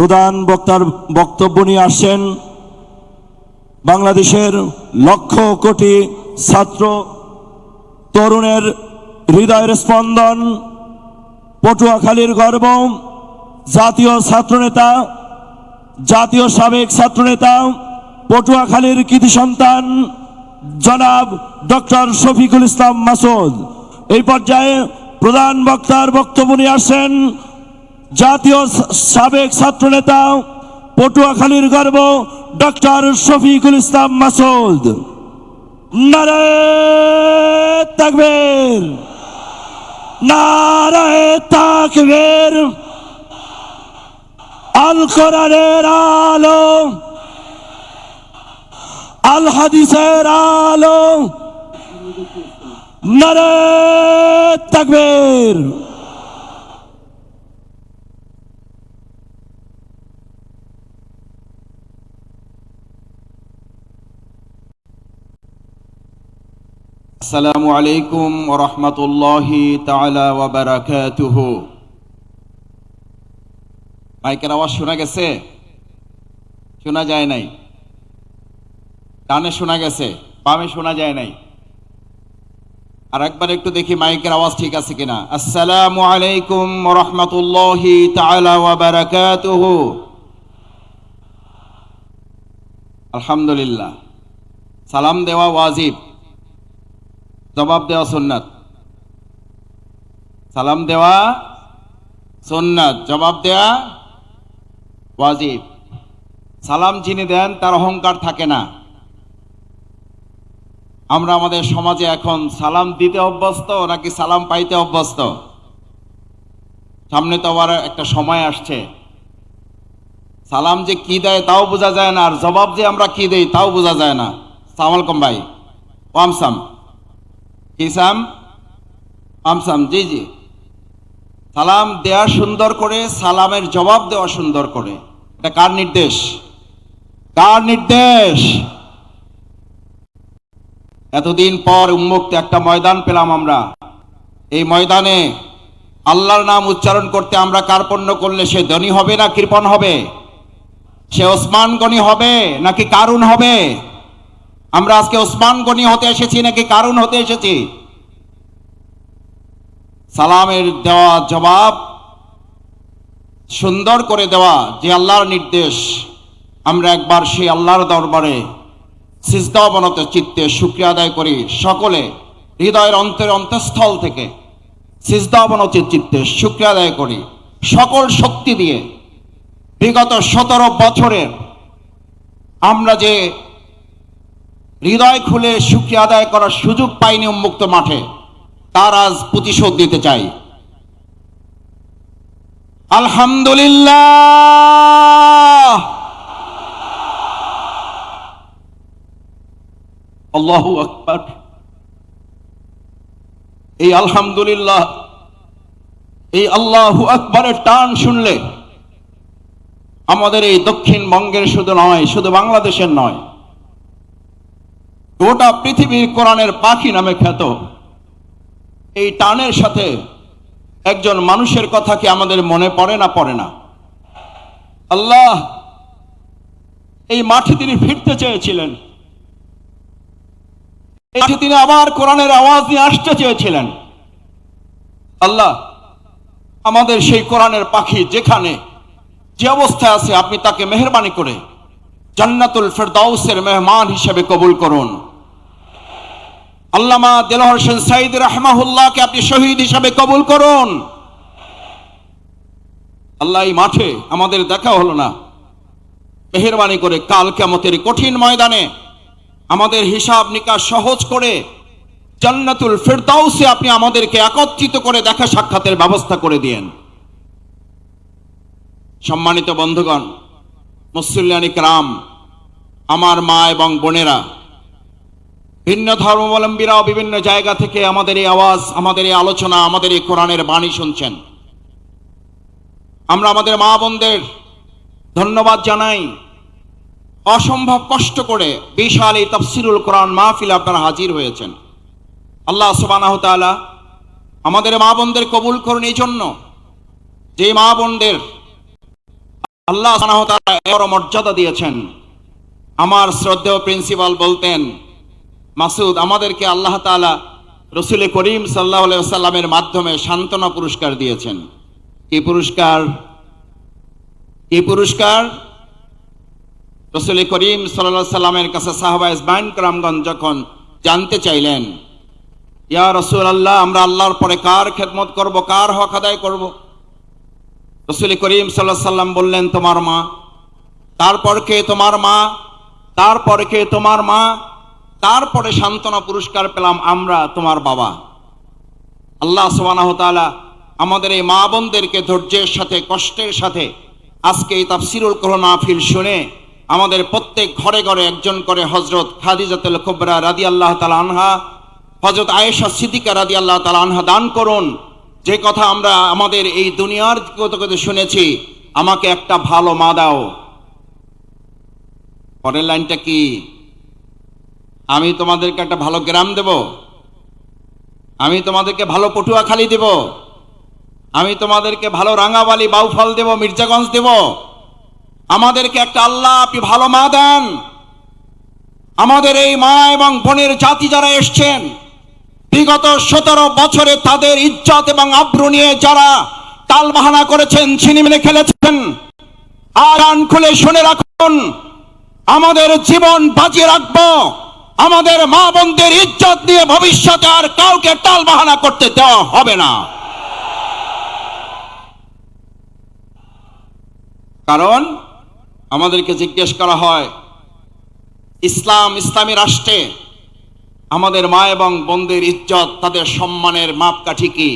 প্রধান বক্তার বক্তব্য নিয়ে আসছেন বাংলাদেশের লক্ষ কোটি ছাত্র তরুণের হৃদয়ের স্পন্দন, পটুয়াখালীর গর্ব, জাতীয় ছাত্রনেতা, জাতীয় সাবেক ছাত্রনেতা, পটুয়াখালীর কৃতি সন্তান, জনাব ডক্টর শফিকুল ইসলাম মাসুদ। এই পর্যায়ে প্রধান বক্তার বক্তব্য নিয়ে আসেন জাতীয় সাবেক ছাত্রনেতা পটুয়াখালীর গর্ব ডক্টর শফিকুল ইসলাম মাসুদ নারায় তাকবীর। আল কোরআনের আলো। আল হাদিসের আলো। নারে তাকবীর। আসসালামু আলাইকুম ওরহমতুল্লাহি তাআলা ওয়া বারাকাতুহু। মাইকের আওয়াজ শোনা গেছে? শোনা যায় নাই। ডানে শোনা গেছে, বামে শোনা যায় নাই। আর একবার একটু দেখি মাইকের আওয়াজ ঠিক আছে কিনা। আসসালামু আলাইকুম ওরহমতুল্লাহি তাআলা ওয়া বারাকাতুহু। আলহামদুলিল্লাহ। সালাম দেওয়া ওয়াজিব। জবাব দেওয়া সুন্নাত। সালাম দেওয়া সুন্নাত। জবাব দেওয়া ওয়াজিব। সালাম যিনি দেন, তার অহংকার থাকে না। আমরা আমাদের সমাজে এখন সালাম দিতে অভ্যস্ত নাকি সালাম পাইতে অভ্যস্ত? সামনে তো আবার একটা সময় আসছে। সালাম যে কি দেয় তাও বোঝা যায় না, আর জবাব যে আমরা কি দেই তাও বোঝা যায় না। সালাম আলাইকুম ভাই। ওয়ামসাম হিসাম আমসাম জি জি। সালাম দেয়া সুন্দর করে, সালামের জবাব দেওয়া সুন্দর করে। এটা কার নির্দেশ? কার নির্দেশ? এতদিন পর উন্মুক্ত একটা ময়দান পেলাম আমরা। এই ময়দানে আল্লাহর নাম উচ্চারণ করতে আমরা কার্পণ্য করলে সে ধনী হবে না কৃপণ হবে? সে ওসমান গনি হবে নাকি কারুন হবে? আমরা আজকে ওসমান গনি হতে এসেছি নাকি কারুন হতে এসেছি? সালামের দেওয়া জবাব সুন্দর করে দেওয়া যে আল্লাহর নির্দেশ। আমরা একবার সেই আল্লাহর দরবারে সিজদা অবনত চিত্তে শুক্রিয়া আদায় করি সকলে হৃদয়ের অন্তরের অন্তঃস্থল থেকে সিজদা অবনত চিত্তে শুক্রিয়া আদায় করি। সকল শক্তি দিয়ে বিগত সতেরো বছরের আমরা যে হৃদয় খুলে সুখী আদায় করার সুযোগ পাইনি উন্মুক্ত মাঠে। তার আজ প্রতিশোধ দিতে চাই। আলহামদুলিল্লাহ। আল্লাহ আকবার। এই আলহামদুলিল্লাহ, এই আল্লাহ আকবরের টান শুনলে আমাদের এই দক্ষিণবঙ্গের শুধু নয়, শুধু বাংলাদেশের নয় গোটা পৃথিবীর কোরআনের পাখি নামে খ্যাত। এই টানের সাথে একজন মানুষের কথা কি আমাদের মনে পড়ে না পড়ে না? আল্লাহ, এই মাঠে তিনি ফিরতে চেয়েছিলেন। মাঠে তিনি আবার কোরআনের আওয়াজ নিয়ে আসতে চেয়েছিলেন। আল্লাহ, আমাদের সেই কোরআনের পাখি যেখানে যে অবস্থায় আছে, আপনি তাকে মেহরবানি করে জান্নাতুল ফেরদাউসের মেহমান হিসেবে কবুল করুন। আল্লামা দেলোয়ার হোসেন সাইদ রাহমাহুল্লাহকে আপনি শহীদ হিসাবে কবুল করুন। আল্লাহ এই মাঠে আমাদের দেখা হলো না। মেহরবানি করে কাল কেমতের কঠিন ময়দানে আমাদের হিসাব নিকাশ সহজ করে জান্নাতুল ফেরদাউসে আপনি আমাদেরকে একত্রিত করে দেখা সাক্ষাতের ব্যবস্থা করে দিয়েন। সম্মানিত বন্ধুগণ মুসল্লিয়ানিক রাম, আমার মা এবং বোনেরা ভিন্ন ধর্মাবলম্বীরাও বিভিন্ন জায়গা থেকে আমাদের এই আওয়াজ, আমাদের এই আলোচনা, আমাদের এই কোরআনের বাণী শুনছেন। আমরা আমাদের মা বোনদের ধন্যবাদ জানাই। অসম্ভব কষ্ট করে বিশাল এই তফসিরুল কোরআন মাহফিল আপনারা হাজির হয়েছেন। আল্লাহ সুবানাহ তাআলা আমাদের মা বোনদের কবুল করুন এই জন্য। যে মা বোনদের আল্লাহ এর মর্যাদা দিয়েছেন। আমার শ্রদ্ধেয় প্রিন্সিপাল বলতেন মাসুদ, আমাদেরকে আল্লাহ তাআলা রসুল করিম সাল্লাহ সাল্লামের মাধ্যমে সান্ত্বনা পুরস্কার দিয়েছেন। কি পুরস্কার? কি পুরস্কার? রসুল করিম সাল্লাহ সাল্লামের কাছে সাহাবা ইসবাইন কালামগঞ্জ যখন জানতে চাইলেন, ইয়া রসুল আল্লাহ আমরা আল্লাহর পরে কার খেদমত করব, কার হক আদায় করব? রসুল করিম সাল্লাহ সাল্লাম বললেন, তোমার মা। তারপর কে? তোমার মা? তারপর কে? তোমার মা? তারপরে সান্ত্বনা পুরস্কার পেলাম আমরা, তোমার বাবা। আল্লাহ সুবহানাহু ওয়া আমাদের এই মা বোনদেরকে ধৈর্যের সাথে, কষ্টের সাথে আজকে এই তাফসিরুল কোরআন মাহফিল শুনে আমাদের প্রত্যেক ঘরে ঘরে একজন করে হজরত খাদিজাতুল কুবরা আল্লাহ তাআলা আনহা হজরত আয়েশা সিদ্দিকা রাদি আল্লাহ তাআলা আনহা দান করুন। যে কথা আমরা আমাদের এই দুনিয়ার কত শুনেছি, আমাকে একটা ভালো মা দাও। পরের লাইনটা কি? আমি তোমাদেরকে একটা ভালো গ্রাম দেব। আমি তোমাদেরকে ভালো পটুয়াখালী দেব। আমি তোমাদেরকে ভালো রাঙাবালি, বাউফল দেব, মির্জাগঞ্জ দেব। আমাদেরকে একটা আল্লাহ আপনি ভালো মা দেন। আমাদের এই মা এবং বোনের জাতি যারা এসছেন, বিগত সতেরো বছরে তাদের ইজ্জত এবং আব্রু নিয়ে যারা তালবাহানা করেছেন, ছিনিমিনে খেলেছেন, আর আন খুলে শুনে রাখুন, আমাদের জীবন বাজিয়ে রাখব। আমাদের মা বোনদের ইজ্জত নিয়ে ভবিষ্যতে আর কাউকে টাল বাহানা করতে দেওয়া হবে না। কারণ আমাদেরকে জিজ্ঞেস করা হয়, ইসলাম ইসলামী রাষ্ট্রে আমাদের মা এবং বোনদের ইজ্জত, তাদের সম্মানের মাপকাঠি কি?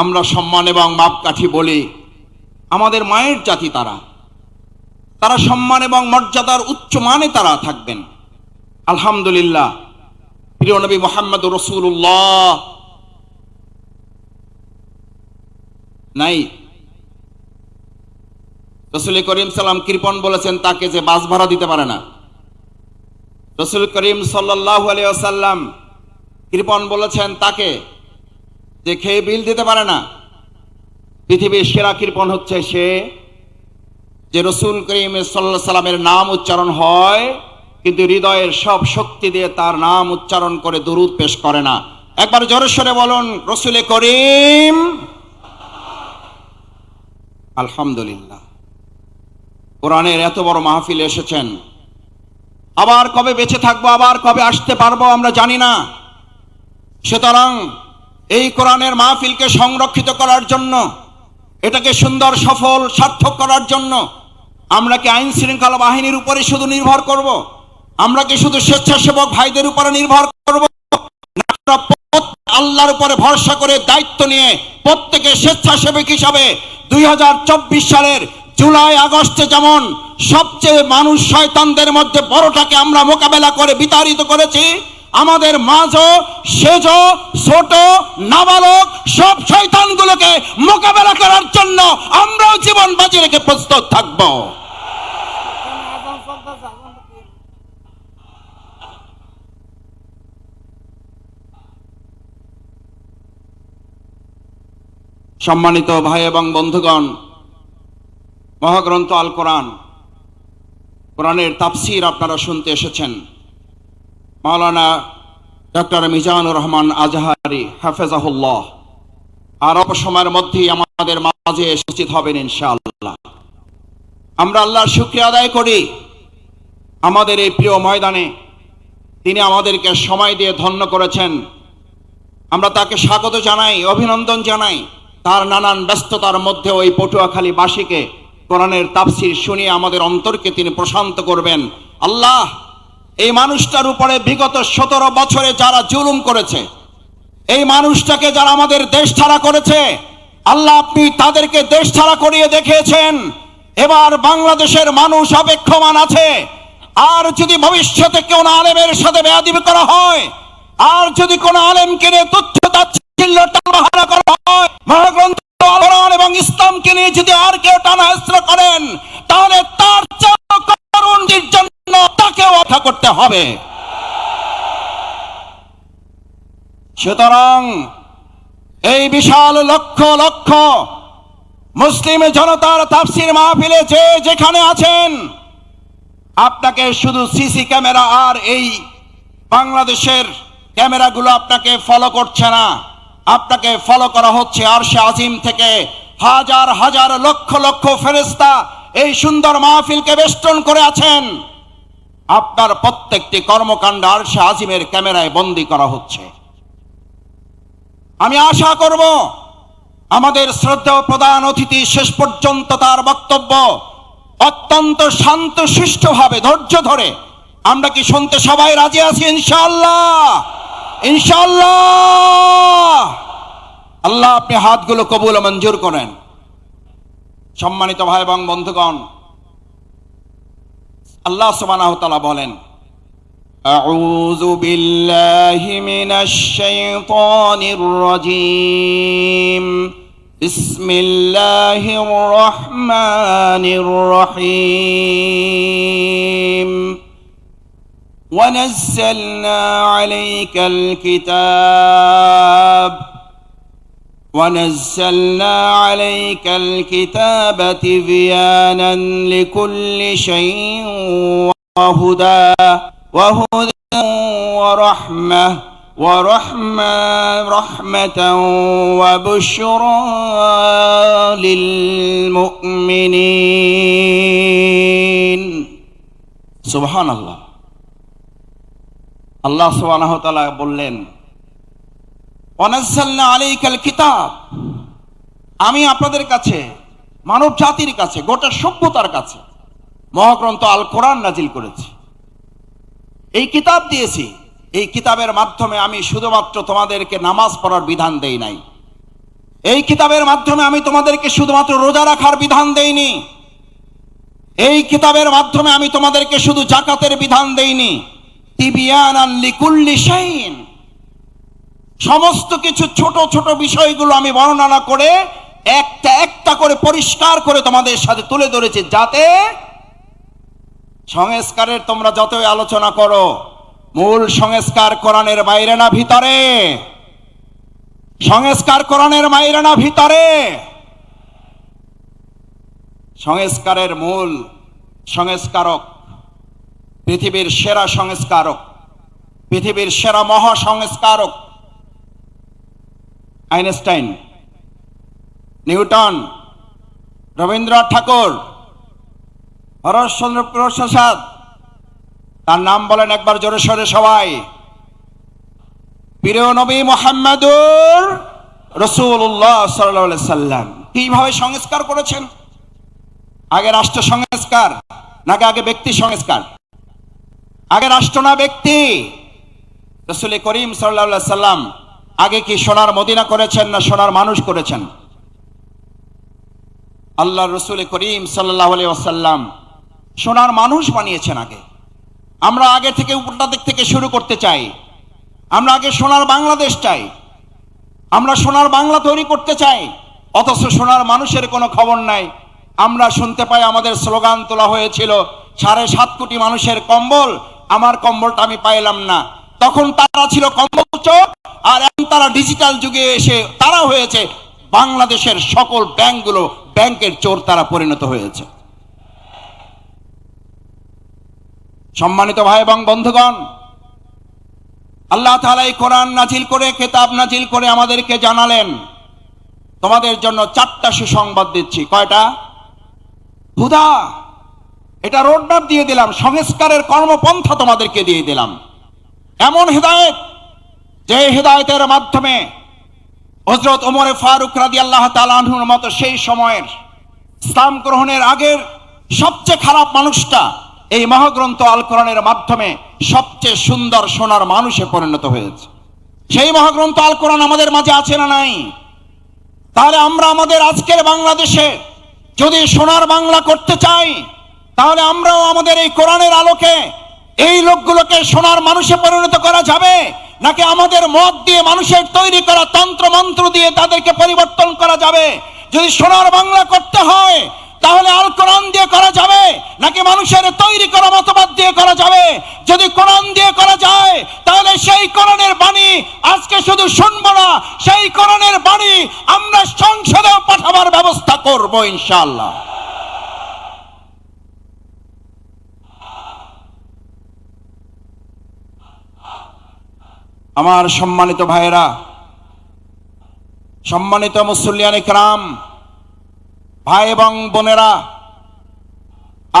আমরা সম্মান এবং মাপকাঠি বলি, আমাদের মায়ের জাতি তারা। তারা সম্মান এবং মর্যাদার উচ্চ মানে তারা থাকবেন। আলহামদুলিল্লাহ। প্রিয় নবী মোহাম্মদ রসুল্লাহ নাই। রসুল করিম সাল্লাম কৃপন বলেছেন তাকে যে বাস ভাড়া দিতে পারে না। রসুল করিম আলিয়াল্লাম কৃপন বলেছেন তাকে যে খেয়ে বিল দিতে পারে না। পৃথিবীর সেরা কৃপন হচ্ছে সে যে রসুল করিম সাল্লাহ সাল্লামের নাম উচ্চারণ হয় কিন্তু হৃদয়ের সব শক্তি দিয়ে তার নাম উচ্চারণ করে দুরুদ পেশ করে না। একবার জোরেশ্বরে বলুন, রসুলে করিম। আলহামদুলিল্লাহ। কোরআনের এত বড় মাহফিল এসেছেন। আবার কবে বেঁচে থাকব, আবার কবে আসতে পারব আমরা জানি না। সুতরাং এই কোরআনের মাহফিলকে সংরক্ষিত করার জন্য, এটাকে সুন্দর, সফল, সার্থক করার জন্য আমরা কি আইন শৃঙ্খলা বাহিনীর উপরে শুধু নির্ভর করব। আমরা কি শুধু স্বেচ্ছাসেবক ভাইদের উপরে নির্ভর করব? আল্লাহর উপরে ভরসা করে দায়িত্ব নিয়ে প্রত্যেকে স্বেচ্ছাসেবক হিসাবে দুই হাজার চব্বিশ সালের জুলাই, আগস্টে যেমন সবচেয়ে মানুষ শয়তানদের মধ্যে বড়টাকে আমরা মোকাবেলা করে বিতাড়িত করেছি, আমাদের মাঝও সেজ, ছোট, নাবালক সব শয়তানগুলোকে মোকাবেলা করার জন্য আমরাও জীবন বাজি রেখে প্রস্তুত থাকব। সম্মানিত ভাই এবং বন্ধুগণ, মহাগ্রন্থ আল কোরআন। কোরআনের তাফসির আপনারা শুনতে এসেছেন। মাওলানা ডক্টর মিজানুর রহমান আজহারি, হাফেজাহুল্লাহ। আর অল্প সময়ের মধ্যেই আমাদের মাঝে উপস্থিত হবেন ইনশাআল্লাহ। আমরা আল্লাহর শুক্রিয়া আদায় করি। আমাদের এই প্রিয় ময়দানে তিনি আমাদেরকে সময় দিয়ে ধন্য করেছেন। আমরা তাকে স্বাগত জানাই, অভিনন্দন জানাই। তার নানান ব্যস্ততার মধ্যে ওই পটুয়াখালী বাসীকে কোরআনের তাফসির শুনিয়ে আমাদের অন্তরকে তিনি প্রশান্ত করবেন। আল্লাহ, এই মানুষটার উপরে বিগত সতেরো বছরে যারা জুলুম করেছে, এই মানুষটাকে যারা আমাদের দেশ ছাড়া করেছে, আল্লাহ আপনি তাদেরকে দেশ ছাড়া করিয়ে দেখিয়েছেন। এবার বাংলাদেশের মানুষ অপেক্ষমান আছে। আর যদি ভবিষ্যতে কেউ আলেমের সাথে বেয়াদিবি করা হয়, আর যদি কোন আলেমকে নিয়ে তথ্য তাচ্ছিল্য টালবাহানা করা হয়। মহাগ্রন্থ আল কোরআন এবং ইসলামকে নিয়ে যদি আর কেউ করেন, তাহলে তার জন্য তাকেও অপেক্ষা করতে হবে। সুতরাং এই বিশাল লক্ষ লক্ষ মুসলিম জনতার তাফসির মাহফিলে যে যেখানে আছেন, আপনাকে শুধু সিসি ক্যামেরা আর এই বাংলাদেশের ক্যামেরাগুলো আপনাকে ফলো করছে না। আপনাকে ফলো করা হচ্ছে আরশে আজিম থেকে। হাজার হাজার, লক্ষ লক্ষ ফেরেস্তা এই সুন্দর মাহফিলকে বেষ্টন করে আছেন। আপনার প্রত্যেকটি কর্মকাণ্ড আরশে আজিমের ক্যামেরায় বন্দি করা হচ্ছে। আমি আশা করব, আমাদের শ্রদ্ধেয় প্রধান অতিথি শেষ পর্যন্ত তার বক্তব্য অত্যন্ত শান্ত সুষ্ঠুভাবে ধৈর্য ধরে আমরা কি শুনতে সবাই রাজি আছি ইনশাআল্লাহ? ইনশাআল্লাহ আল্লাহ আপনি হাতগুলো কবুল ও মঞ্জুর করেন সম্মানিত ভাই এবং বন্ধুগণ আল্লাহ সুবহানাহু ওয়া তাআলা বলেন أعوذ بالله من الشيطان الرجيم بسم الله الرحمن الرحيم ونزلنا عليك الكتاب ونزلنا عليك الكتاب تبيانا لكل شيء وهدى وهدى ورحمة ورحمة رحمة وبشرى للمؤمنين. سبحان الله. আল্লাহ তাআলা বললেন কিতাব। আমি আপনাদের কাছে, মানব জাতির কাছে, গোটা সভ্যতার কাছে মহাগ্রন্থ আল কোরআন নাজিল করেছি। এই কিতাব দিয়েছি। এই কিতাবের মাধ্যমে আমি শুধুমাত্র তোমাদেরকে নামাজ পড়ার বিধান দেই নাই। এই কিতাবের মাধ্যমে আমি তোমাদেরকে শুধুমাত্র রোজা রাখার বিধান দেইনি। এই কিতাবের মাধ্যমে আমি তোমাদেরকে শুধু জাকাতের বিধান দেইনি। সমস্ত কিছু ছোট ছোট বিষয়গুলো আমি বর্ণনা করে একটা একটা করে পরিষ্কার করে তোমাদের সাথে তুলে ধরেছি যাতে সংস্কারের তোমরা যতই আলোচনা করো, মূল সংস্কার কোরআনের বাইরে না ভিতরে। সংস্কার কোরআনের বাইরে না ভিতরে। সংস্কারের মূল সংস্কারক পৃথিবীর সেরা সংস্কারক, পৃথিবীর সেরা মহা সংস্কারক আইনস্টাইন, নিউটন, রবীন্দ্রনাথ ঠাকুর, হরশচন্দ্র প্রসাদ, তার নাম বলেন একবার জোরে সরে সবাই। প্রিয় নবী মোহাম্মদুর রসুল্লাহ সাল্লাহ সাল্লাম, কীভাবে সংস্কার করেছেন? আগে রাষ্ট্র সংস্কার, নাকি আগে ব্যক্তি সংস্কার? আগে রাষ্ট্র না ব্যক্তি। রসুল করিম সাল্লাহ সাল্লাম আগে কি সোনার মদিনা করেছেন না সোনার মানুষ করেছেন? আল্লাহ রসুল করিম সাল্লাহ ওয়াসাল্লাম সোনার মানুষ বানিয়েছেন আগে। আমরা আগে থেকে উপরটা দিক থেকে শুরু করতে চাই। আমরা আগে সোনার বাংলাদেশ চাই। আমরা সোনার বাংলা তৈরি করতে চাই। অথচ সোনার মানুষের কোনো খবর নাই। আমরা শুনতে পাই আমাদের স্লোগান তোলা হয়েছিল সাড়ে সাত কোটি মানুষের কম্বল আমার কম্বলটা আমি পাইলাম না। তখন তারা ছিল কম্বল চোখ আর এখন তারা ডিজিটাল যুগে এসে তারা হয়েছে বাংলাদেশের সকল ব্যাংকগুলো, ব্যাংকের চোর তারা পরিণত হয়েছে। সম্মানিত ভাই এবং বন্ধুগণ, আল্লাহ তাআলা এই কোরআন নাজিল করে, কেতাব নাজিল করে আমাদেরকে জানালেন, তোমাদের জন্য চারটা সুসংবাদ দিচ্ছি। কয়টা? হুদা! এটা রোডম্যাপ দিয়ে দিলাম, সংস্কারের কর্মপন্থা তোমাদেরকে দিয়ে দিলাম। এমন হেদায়েত, যে হেদায়েতের মাধ্যমে হজরত ওমরে ফারুক রাদি আল্লাহ তালাহুর মতো সেই সময়ের ইসলাম গ্রহণের আগের সবচেয়ে খারাপ মানুষটা এই মহাগ্রন্থ আল কোরআনের মাধ্যমে সবচেয়ে সুন্দর সোনার মানুষে পরিণত হয়েছে। সেই মহাগ্রন্থ আল কোরআন আমাদের মাঝে আছে না নাই? তাহলে আমরা আমাদের আজকের বাংলাদেশে যদি সোনার বাংলা করতে চাই তাহলে আমরাও আমাদের এই কোরআনের আলোকে এই লোকগুলোকে সোনার মানুষে পরিণত করা যাবে? নাকি আমাদের মত দিয়ে মানুষের তৈরি করা তন্ত্র মন্ত্র দিয়ে তাদেরকে পরিবর্তন করা যাবে? যদি সোনার বাংলা করতে হয়, তাহলে আল কোরআন দিয়ে করা যাবে? নাকি মানুষের তৈরি করা মতবাদ দিয়ে করা যাবে? যদি কোরআন দিয়ে করা যায়, তাহলে সেই কোরআনের বাণী আজকে শুধু শুনব না, সেই কোরআনের বাণী আমরা সংসদেও পাঠাবার ব্যবস্থা করব করব আমার সম্মানিত ভাইয়েরা, সম্মানিত মুসল্লিয়ান ইকরাম, ভাই এবং বোনেরা,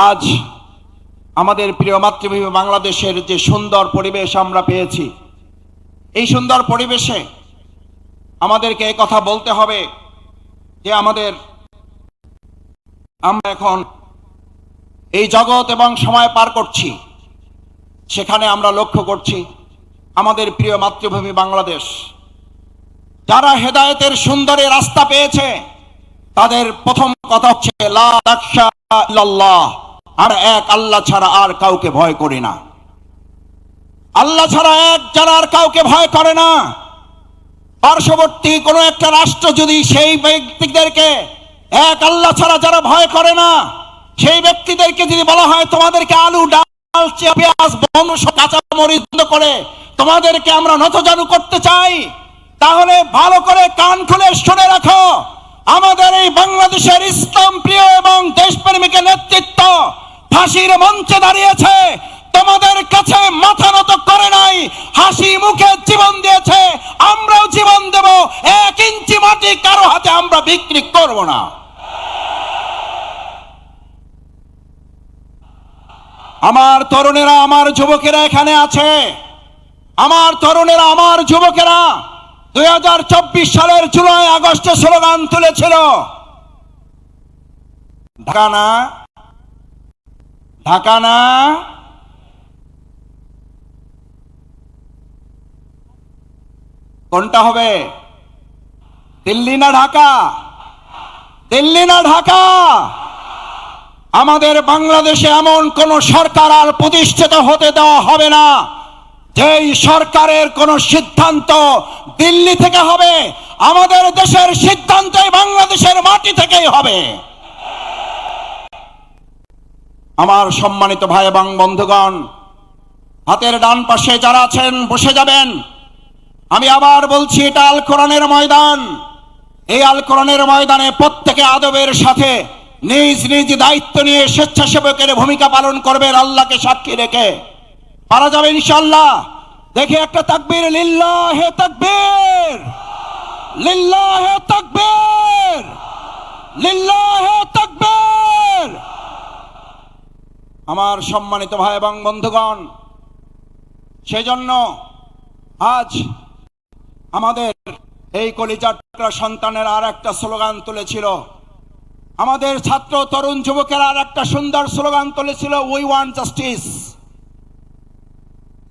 আজ আমাদের প্রিয় মাতৃভূমি বাংলাদেশের যে সুন্দর পরিবেশ আমরা পেয়েছি, এই সুন্দর পরিবেশে আমাদেরকে এই কথা বলতে হবে যে আমাদের, আমরা এখন এই জগৎ এবং সময় পার করছি, সেখানে আমরা লক্ষ্য করছি। আমাদের প্রিয় মাতৃভূমি বাংলাদেশ। যারা হেদায়েতের সুন্দরী রাস্তা পেয়েছে, তাদের প্রথম কথা হচ্ছে আর এক আল্লাহ ছাড়া আর কাউকে ভয় করি না। আল্লাহ ছাড়া এক যারা আর কাউকে ভয় করে না। পার্শ্ববর্তী কোনো একটা রাষ্ট্র যদি সেই ব্যক্তিদেরকে, এক আল্লাহ ছাড়া যারা ভয় করে না, সেই ব্যক্তিদেরকে যদি বলা হয়, তোমাদেরকে আলু, ডাল পেঁয়াজ বন্ধ কাঁচা মরিচ করে তোমাদেরকে আমরা নতজানু করতে চাই, তাহলে ভালো করে কান খুলে শুনে রাখো, আমাদের এই বাংলাদেশের ইসলাম প্রিয় এবং দেশপ্রেমিকের নেতৃত্ব ফাঁসির মঞ্চে দাঁড়িয়েছে, তোমাদের কাছে মাথা নত করে নাই, হাসি মুখে জীবন দিয়েছে, আমরাও জীবন দেব, এক ইঞ্চি মাটি কারও হাতে আমরা বিক্রি করব না। আমার তরুণেরা, আমার যুবকেরা এখানে আছে। আমার তরুণেরা, আমার যুবকেরা, দুই হাজার চব্বিশ সালের জুলাই, আগস্টে স্লোগান তুলেছিল। ঢাকা না? ঢাকা না? কোনটা হবে? দিল্লি না ঢাকা? দিল্লি না ঢাকা? আমাদের বাংলাদেশে এমন কোন সরকার আর প্রতিষ্ঠিত হতে দেওয়া হবে না। যেই সরকারের কোন সিদ্ধান্ত দিল্লি থেকে হবে, আমাদের দেশের সিদ্ধান্তই বাংলাদেশের মাটি থেকেই হবে। আমার সম্মানিত ভাই এবং বন্ধুগণ, হাতের ডান পাশে যারা আছেন, বসে যাবেন। আমি আবার বলছি, এটা আল কোরআনের ময়দান। এই আল কোরআনের ময়দানে প্রত্যেকে আদবের সাথে নিজ নিজ দায়িত্ব নিয়ে স্বেচ্ছাসেবকের ভূমিকা পালন করবেন, আল্লাহকে সাক্ষী রেখে। পারা যাবে ইনশাল্লাহ দেখে একটা তাকবীর, লিল্লাহে তাকবীর। লিল্লাহে তাকবীর। লিল্লাহে তাকবীর। আমার সম্মানিত ভাই এবং বন্ধুগণ, সেজন্য আজ আমাদের এই কলিজাট্টা সন্তানের আর একটা স্লোগান তুলেছিল। আমাদের ছাত্র, তরুণ যুবকের আর একটা সুন্দর স্লোগান তুলেছিল উই ওয়ান্ট জাস্টিস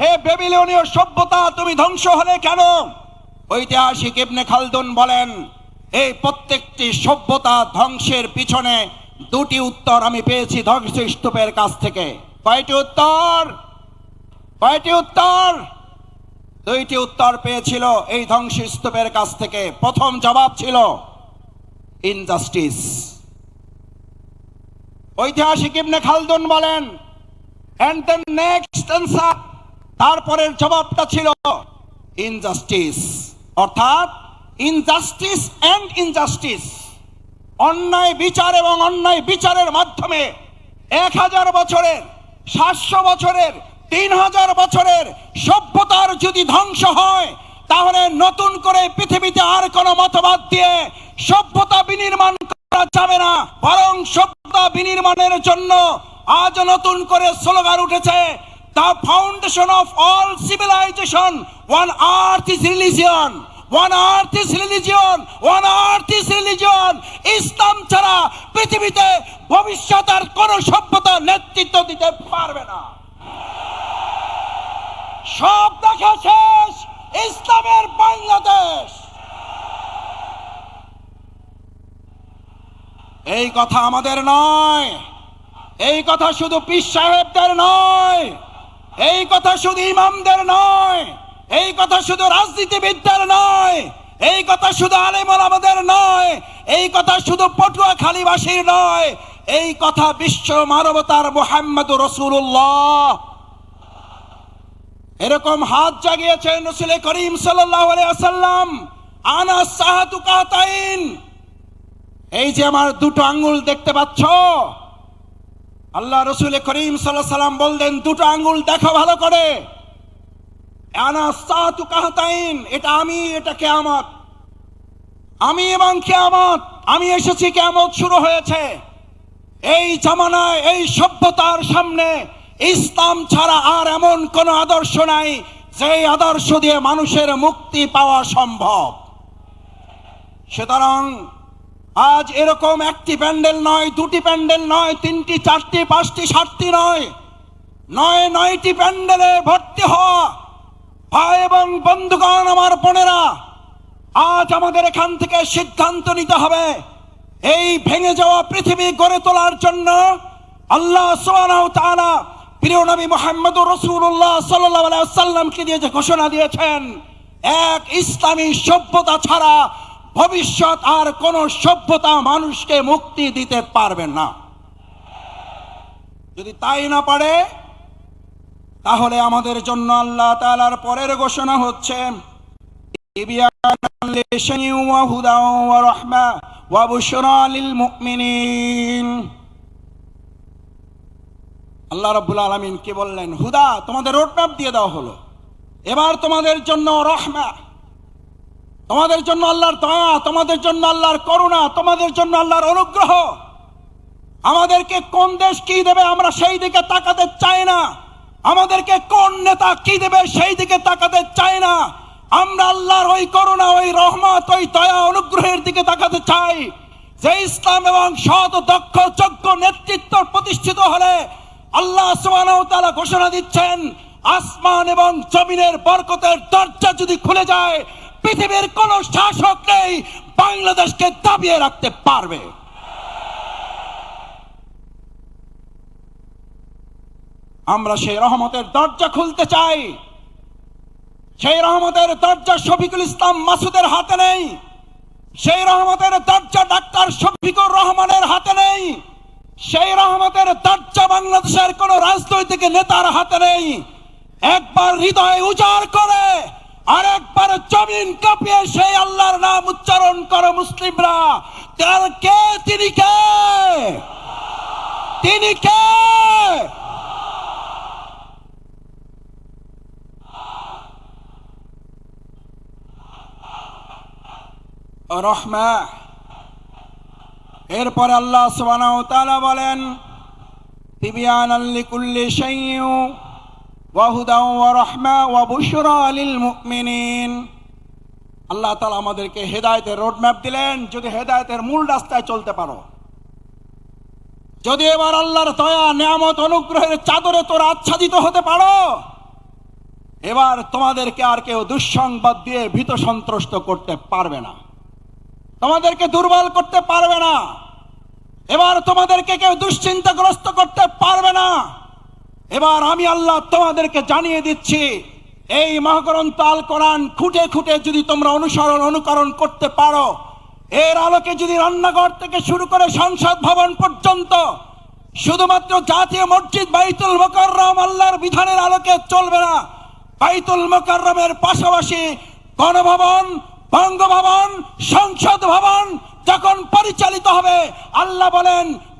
হে বেবিলনীয় সভ্যতা, তুমি ধ্বংস হলে কেন? ঐতিহাসিক ইবনে খালদুন বলেন এই প্রত্যেকটি সভ্যতা ধ্বংসের পিছনে দুটি উত্তর আমি পেয়েছি ধ্বংসস্তূপের কাছ থেকে। কয়টি উত্তর? কয়টি উত্তর? দুইটি উত্তর পেয়েছিল এই ধ্বংসস্তূপের কাছ থেকে। প্রথম জবাব ছিল, ইনজাস্টিস। ঐতিহাসিক ইবনে খালদুন বলেন এন্ড দ্য নেক্সট অ্যান্সার তারপরের জবাবটা ছিল ইনজাস্টিস অর্থাৎ ইনজাস্টিস এন্ড ইনজাস্টিস অন্যায় বিচার এবং অন্যায় বিচারের মাধ্যমে এক হাজার বছরের, সাতশো বছরের, তিন হাজার বছরের সভ্যতার যদি ধ্বংস হয়, তাহলে নতুন করে পৃথিবীতে আর কোনো মতবাদ দিয়ে সভ্যতা বিনির্মাণ করা যাবে না। বরং সভ্যতা বিনির্মাণের জন্য আজ নতুন করে স্লোগান উঠেছে the foundation of all civilization one earth is religion one earth is religion one earth is religion ইসলাম ছাড়া পৃথিবীতে ভবিষ্যতের কোন সভ্যতা নেতৃত্ব দিতে পারবে না। সব দেখা শেষ। ইসলামের বাংলাদেশ। এই কথা আমাদের নয়। এই কথা শুধু পীর সাহেবদের নয়। এই কথা শুধু ইমামদের নয়, এই কথা শুধু রাজনীতিবিদদের নয়, এই কথা শুধু আলেমল আমাদের নয়, এই কথা শুধু পটুয়া খালিবাসীর নয়, এই কথা বিশ্ব মানবতার মোহাম্মদ রসুল্লাহ এরকম হাত জাগিয়েছেন রসুল করিম ওয়াসাল্লাম আনা এই যে আমার দুটো আঙ্গুল দেখতে পাচ্ছ আল্লাহ রসুল করিম সাল্লাহ সাল্লাম বললেন, দুটো আঙ্গুল দেখো ভালো করে। আনা সাহাতু কাহতাইন, এটা আমি, এটা কেয়ামত। আমি এবং কেয়ামত, আমি এসেছি, কেয়ামত শুরু হয়েছে। এই জামানায়, এই সভ্যতার সামনে ইসলাম ছাড়া আর এমন কোন আদর্শ নাই যে আদর্শ দিয়ে মানুষের মুক্তি পাওয়া সম্ভব। সুতরাং আজ এরকম একটি প্যান্ডেল নয়, দুটি প্যান্ডেল নয়, তিনটি, চারটি, পাঁচটি, সাতটি নয়। নয়, নয়টি প্যান্ডেলে ভর্তি হওয়া ভাই এবং বন্ধুগণ আমার বোনেরা, আজ আমাদের এখান থেকে সিদ্ধান্ত নিতে হবে। এই ভেঙে যাওয়া পৃথিবী গড়ে তোলার জন্য আল্লাহ তাআলা প্রিয় নবী মুহাম্মদ রাসূলুল্লাহ সাল্লাল্লাহু আলাইহি ওয়াসাল্লামকে দিয়ে যে ঘোষণা দিয়েছেন, এক ইসলামী সভ্যতা ছাড়া ভবিষ্যৎ আর কোন সভ্যতা মানুষকে মুক্তি দিতে পারবেন না। যদি তাই না পারে, তাহলে আমাদের জন্য আল্লাহ তালার পরের ঘোষণা হচ্ছে, আল্লাহ রবুল আলমিন কি বললেন? হুদা, তোমাদের রোডম্যাপ দিয়ে দেওয়া হলো। এবার তোমাদের জন্য রহমা। তোমাদের জন্য আল্লাহর দয়া, তোমাদের জন্য আল্লাহর করুণা, তোমাদের জন্য আল্লাহর অনুগ্রহ। আমাদেরকে কোন দেশ কি দেবে আমরা সেই দিকে তাকাতে চাই না। আমাদেরকে কোন নেতা কি দেবে সেই দিকে তাকাতে চাই না। আমরা আল্লাহর ওই করুণা, ওই রহমত, ওই দয়া, অনুগ্রহের দিকে তাকাতে চাই। যে ইসলাম এবং সৎ, দক্ষ, যোগ্য নেতৃত্ব প্রতিষ্ঠিত হলে আল্লাহ তাআলা ঘোষণা দিচ্ছেন, আসমান এবং জমিনের বরকতের দরজা যদি খুলে যায় পৃথিবীর কোন শাসক নেই বাংলাদেশকে দাবিয়ে রাখতে পারবে। আমরা সেই রহমতের দরজা খুলতে চাই। সেই রহমতের দরজা শফিকুল ইসলাম মাসুদের হাতে নেই। সেই রহমতের দরজা ডাক্তার শফিকুর রহমানের হাতে নেই। সেই রহমতের দরজা বাংলাদেশের কোন রাজনৈতিক নেতার হাতে নেই। একবার হৃদয় উজাড় করে আর একবার জমিন কাঁপিয়ে সেই আল্লাহর নাম উচ্চারণ করো মুসলিমরা। তার কে? তিনি কে? তিনি কে? রহমা। এরপরে আল্লাহ সুবহানাহু ওয়া বলেন তিবিয়ানাল লিকুল্লি শাইইন। ওয়া হুদাও ওয়া রাহমা ওয়া বুশরা লিল মুমিনিন। আল্লাহ তাআলা আমাদেরকে হেদায়েতের রোডম্যাপ দিলেন, যদি হেদায়েতের মূল রাস্তায় চলতে পারো। যদি এবার আল্লাহর দয়া, নিয়ামত, অনুগ্রহের চাদরে তোরা আচ্ছাদিত হতে পারো, এবার তোমাদেরকে আর কেউ দুঃসংবাদ দিয়ে ভীত সন্ত্রস্ত করতে পারবে না। তোমাদেরকে দুর্বল করতে পারবে না। এবার তোমাদেরকে কেউ দুশ্চিন্তাগ্রস্ত করতে পারবে না। এবার আমি আল্লাহ তোমাদেরকে জানিয়ে দিচ্ছি, এই মহাগ্রন্থ আল কোরআন খুঁটে খুঁটে যদি তোমরা অনুসরণ, অনুকরণ করতে পারো, এর আলোকে যদি রান্নাঘর থেকে শুরু করে সংসদ ভবন পর্যন্ত শুধুমাত্র জাতীয় মসজিদ বাইতুল মোকাররম আল্লাহর বিধানের আলোকে চলবে না, বাইতুল মোকাররমের পাশাপাশি গণভবন, বঙ্গভবন, সংসদ ভবন যখন পরিচালিত হবে, আল্লাহ বলেন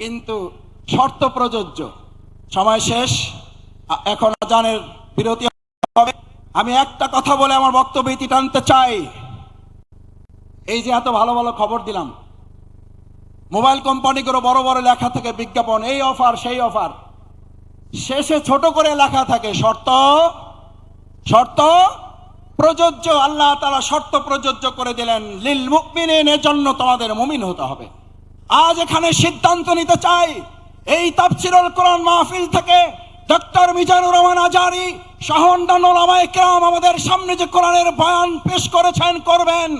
কিন্তু শর্ত প্রযোজ্য। সময় শেষ এখন আজানের বিরতি হবে। আমি একটা কথা বলে আমার বক্তব্য ইতি টানতে চাই। এই যে এত ভালো ভালো খবর দিলাম। মোবাইল কোম্পানিগুলো বড় বড় লেখা থাকে, বিজ্ঞাপন, এই অফার, সেই অফার। শেষে ছোট করে লেখা থাকে, শর্ত শর্ত প্রযোজ্য, আল্লাহ তালা শর্ত প্রযোজ্য করে দিলেন, লিল মুকমিনের জন্য তোমাদের মুমিন হতে হবে। আজ এখানে সিদ্ধান্ত নিতে চাই। এই তাফসিরুল কোরআন মাহফিল থেকে ডক্টর মিজানুর রহমান আজারি ওলামায়ে কেরাম আমাদের সামনে যে কোরআনের বয়ান পেশ করেছেন, করবেন।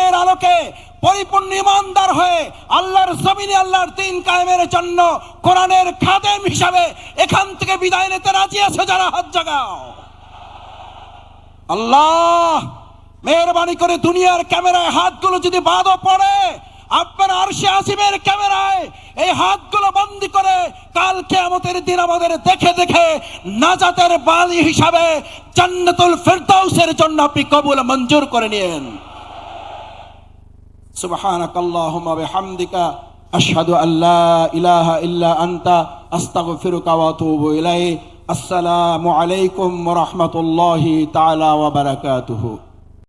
এর আলোকে পরিপূর্ণ ইমানদার হয়ে আল্লাহর জমিনে আল্লাহর দিন কায়েমের জন্য কোরআনের খাদেম হিসাবে এখান থেকে বিদায় নিতে রাজি আছে যারা? হাত জাগাও। আল্লাহ, মেহরবানি করে দুনিয়ার ক্যামেরায় হাতগুলো যদি বাদও পড়ে আপনার আরশে আসিমের ক্যামেরায় এই হাতগুলো বন্দি করে কাল কেয়ামতের দিন আমাদের দেখে দেখে নাজাতের বালি হিসাবে জান্নাতুল ফেরদাউসের জন্য আপনি কবুল মঞ্জুর করে নিয়েন سبحانك اللهم بحمدك أشهد أن لا إله إلا أنت أستغفرك وأتوب إليه السلام عليكم ورحمة الله تعالى وبركاته